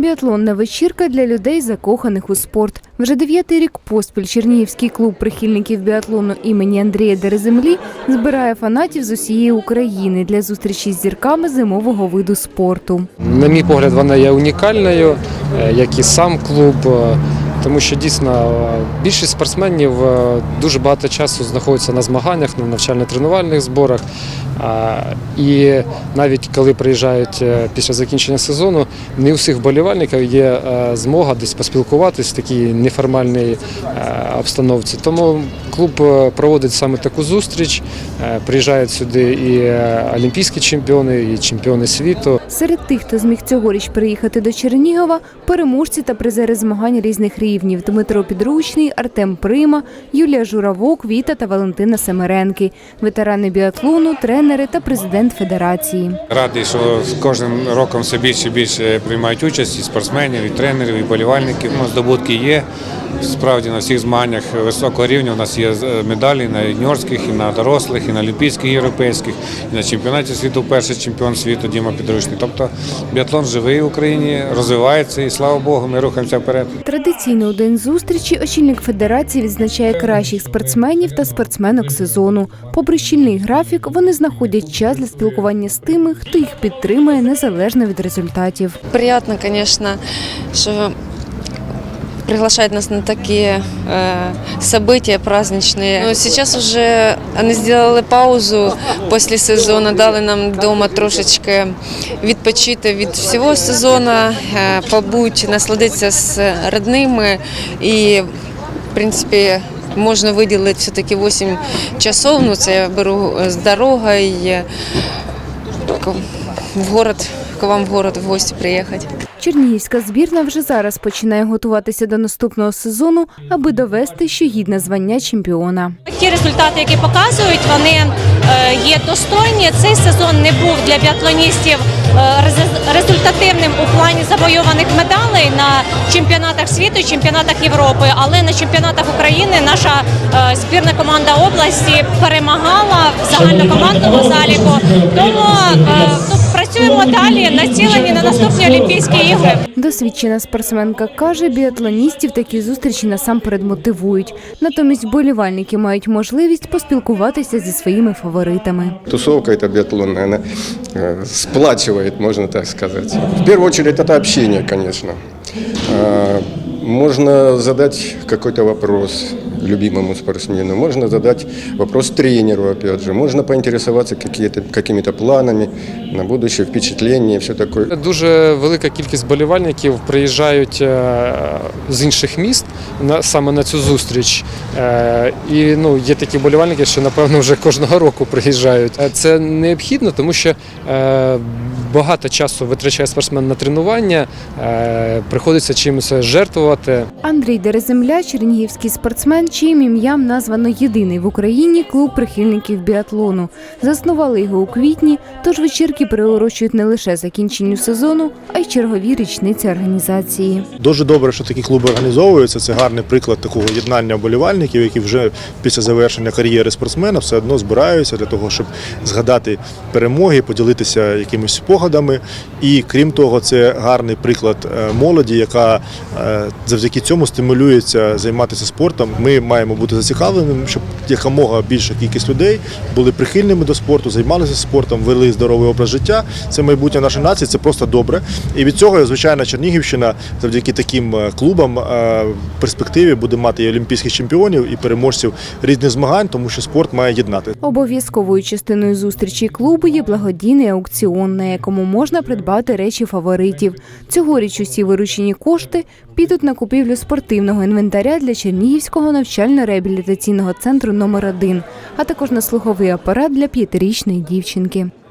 Біатлонна вечірка для людей, закоханих у спорт. Вже дев'ятий рік поспіль Чернігівський клуб прихильників біатлону імені Андрія Дереземлі збирає фанатів з усієї України для зустрічі з зірками зимового виду спорту. На мій погляд, вона є унікальною, е, як і сам клуб, е, тому що дійсно е, більшість спортсменів дуже багато часу знаходяться на змаганнях, на навчально-тренувальних зборах. І навіть коли приїжджають е, після закінчення сезону, не у всіх вболівальників є е, змога десь поспілкуватись в такій неформальній е, обстановці. Тому клуб проводить саме таку зустріч. Приїжджають сюди і олімпійські чемпіони, і чемпіони світу. Серед тих, хто зміг цьогоріч приїхати до Чернігова, переможці та призери змагань різних рівнів Дмитро Підручний, Артем Прима, Юлія Журавок, Віта та Валентина Семеренки, ветерани біатлону, тренери та президент федерації. Радий, що з кожним роком все більше і більше приймають участь і спортсменів, і тренерів, і болівальників. Ну, здобутки є. Справді на всіх змаганнях високого рівня у нас є е, медалі на юніорських, і на дорослих, і на олімпійських, і європейських, і на чемпіонаті світу перший чемпіон світу Діма Підручний. Тобто біатлон живий в Україні, розвивається і слава Богу, ми рухаємося вперед. Традиційно у день зустрічі очільник федерації відзначає кращих спортсменів та спортсменок сезону. Попри щільний графік, вони знаходять час для спілкування з тими, хто їх підтримує незалежно від результатів. Приятно, конечно, что приглашают нас на такие э, события праздничные. Но сейчас уже они сделали паузу после сезона, дали нам дома трошечки відпочити від всього сезону, е, побути, насладитися з родними і, в принципі, можна виділити все-таки 8 часов, ну це я беру з дорогою в город, к вам в город в гості приїхати. Чернігівська збірна вже зараз починає готуватися до наступного сезону, аби довести, що гідне звання чемпіона. Ті результати, які показують, вони е, є достойні. Цей сезон не був для біатлоністів е, результативним у плані завойованих медалей на чемпіонатах світу чемпіонатах Європи. Але на чемпіонатах України наша е, збірна команда області перемагала в загальнокомандному заліку. Тому ну, працюємо далі, націлені на наступні Олімпійські ігри. Досвідчена спортсменка каже, біатлоністів такі зустрічі насамперед мотивують. Натомість вболівальники мають можливість поспілкуватися зі своїми фаворитами. Тусовка эта биатлонная, она э, сплачивает, можно так сказать. В первую очередь это общение, конечно. Можно задать какой-то вопрос любимому спортсмену, можно задать вопрос тренеру, опять же, можно поинтересоваться какими-то планами на будущее, впечатления и все такое. Дуже велика кількість болівальників приїжджають е, з інших міст саме на цю зустріч. Е, І ну є такі болівальники, що напевно вже кожного року приїжджають. Е, Це необхідно, тому що багато часу витрачає спортсмен на тренування, приходиться чимось жертвувати. Андрій Дереземля – чернігівський спортсмен, чиїм ім'ям названо єдиний в Україні клуб прихильників біатлону. Заснували його у квітні, тож вечірки приурочують не лише закінченню сезону, а й чергові річниці організації. Дуже добре, що такі клуби організовуються. Це гарний приклад такого єднання вболівальників, які вже після завершення кар'єри спортсмена все одно збираються для того, щоб згадати перемоги, поділитися якимись спогадами. І крім того, це гарний приклад е, молоді, яка е, завдяки цьому стимулюється займатися спортом. Ми маємо бути зацікавленими, щоб якомога більша кількість людей були прихильними до спорту, займалися спортом, вели здоровий образ життя. Це майбутнє нашої нації, це просто добре. І від цього, звичайно, Чернігівщина завдяки таким е, клубам е, в перспективі буде мати і олімпійських чемпіонів, і переможців різних змагань, тому що спорт має єднати. Обов'язковою частиною зустрічі клубу є благодійний аукціон, на якому можна придбати речі фаворитів. Цьогоріч усі виручені кошти підуть на купівлю спортивного інвентаря для Чернігівського навчально-реабілітаційного центру номер 1 а також на слуховий апарат для п'ятирічної дівчинки.